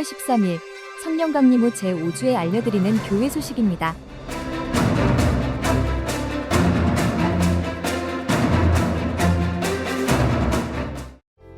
7월 13일 성령 강림 후 제5주에 알려드리는 교회 소식입니다.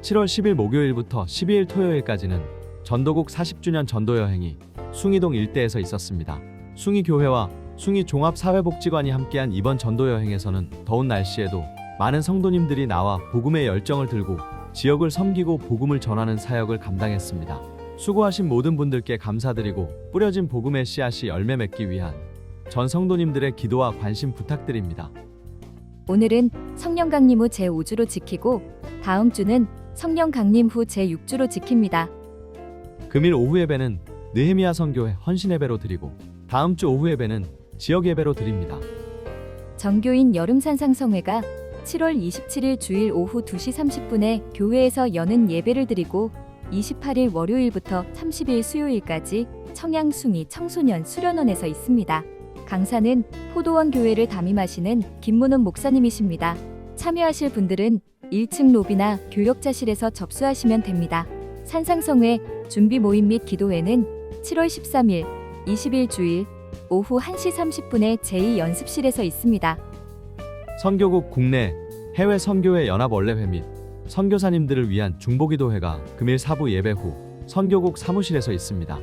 7월 10일 목요일부터 12일 토요일까지는 전도국 40주년 전도 여행이 숭이동 일대에서 있었습니다. 숭이 교회와 숭이 종합사회복지관이 함께한 이번 전도 여행에서는 더운 날씨에도 많은 성도님들이 나와 복음의 열정을 들고 지역을 섬기고 복음을 전하는 사역을 감당했습니다. 수고하신 모든 분들께 감사드리고 뿌려진 복음의 씨앗이 열매 맺기 위한 전 성도님들의 기도와 관심 부탁드립니다. 오늘은 성령 강림 후 제5주로 지키고 다음 주는 성령 강림 후 제6주로 지킵니다. 금일 오후 예배는 느헤미야 성교회 헌신 예배로 드리고 다음 주 오후 예배는 지역 예배로 드립니다. 정교인 여름 산상성회가 7월 27일 주일 오후 2시 30분에 교회에서 여는 예배를 드리고 28일 월요일부터 30일 수요일까지 청양숭이 청소년 수련원에서 있습니다. 강사는 포도원 교회를 담임하시는 김문원 목사님이십니다. 참여하실 분들은 1층 로비나 교역자실에서 접수하시면 됩니다. 산상성회 준비 모임 및 기도회는 7월 13일 20일 주일 오후 1시 30분에 제2연습실에서 있습니다. 선교국 국내 해외 선교회 연합 원래회 및 선교사님들을 위한 중보기도회가 금일 사부 예배 후 선교국 사무실에서 있습니다.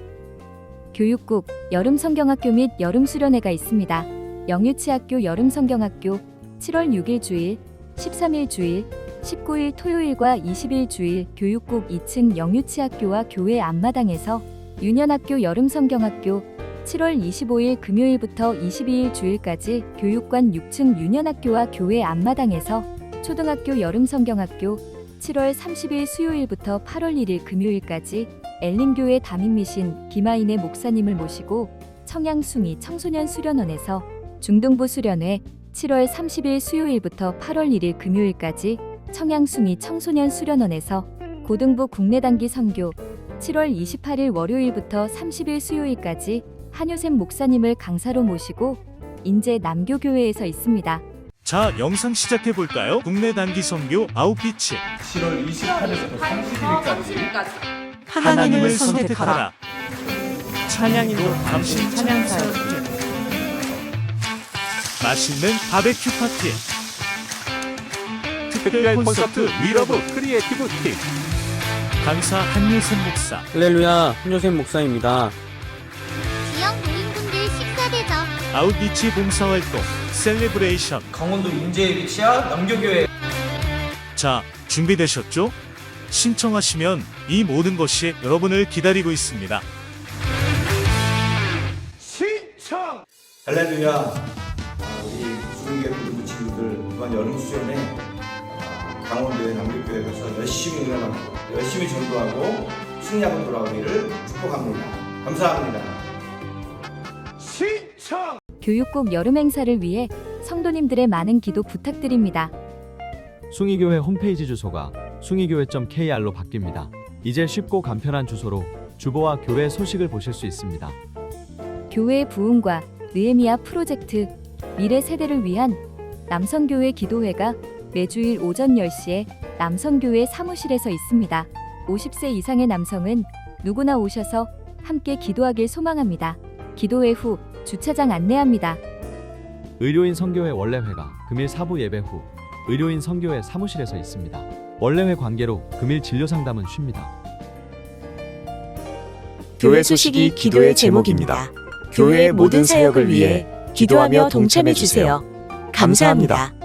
교육국 여름 성경학교 및 여름 수련회가 있습니다. 영유치학교 여름 성경학교 7월 6일 주일, 13일 주일, 19일 토요일과 20일 주일 교육국 2층 영유치학교와 교회 앞마당에서 유년학교 여름 성경학교 7월 25일 금요일부터 22일 주일까지 교육관 6층 유년학교와 교회 앞마당에서 초등학교 여름 성경학교 7월 30일 수요일부터 8월 1일 금요일까지 엘림교회 담임미신 김아인의 목사님을 모시고 청양숭이 청소년 수련원에서 중등부 수련회 7월 30일 수요일부터 8월 1일 금요일까지 청양숭이 청소년 수련원에서 고등부 국내 단기 선교 7월 28일 월요일부터 30일 수요일까지 한효샘 목사님을 강사로 모시고 인제 남교교회에서 있습니다. 자, 영상 시작해 볼까요? 국내 단기 선교 아웃비치 7월 28일부터 30일까지 하나님을 선택하라. 찬양인도 당신 찬양사였지. 맛있는 바베큐 파티. 특별 콘서트 위러브 크리에이티브 팀. 강사 한유선 목사. 할렐루야, 한조셉 목사입니다. 지역 노인분들 식사 대접 아웃비치 봉사활동 셀레브레이션. 강원도 인제에 위치한 남교교회 자, 준비되셨죠? 신청하시면 이 모든 것이 여러분을 기다리고 있습니다. 신청 할렐루야. 아, 우리 수능계 부부 친구들 이번 여름 수련회 아, 강원도의 남교교회 가서 열심히 응원하고 열심히 전도하고 승리하고 돌아오기를 축복합니다. 감사합니다. 신청 교육국 여름 행사를 위해 성도님들의 많은 기도 부탁드립니다. 숭이교회 홈페이지 주소가 숭이교회.kr로 바뀝니다. 이제 쉽고 간편한 주소로 주보와 교회 소식을 보실 수 있습니다. 교회의 부흥과 느헤미야 프로젝트 미래 세대를 위한 남성교회 기도회가 매주일 오전 10시에 남성교회 사무실에서 있습니다. 50세 이상의 남성은 누구나 오셔서 함께 기도하길 소망합니다. 기도회 후 주차장 안내합니다. 의료인 선교회 원래회가 금일 사부 예배 후 의료인 선교회 사무실에서 있습니다. 원래회 관계로 금일 진료 상담은 쉽니다. 교회 소식이 기도의 제목입니다. 교회의 모든 사역을 위해 기도하며 동참해 주세요. 감사합니다.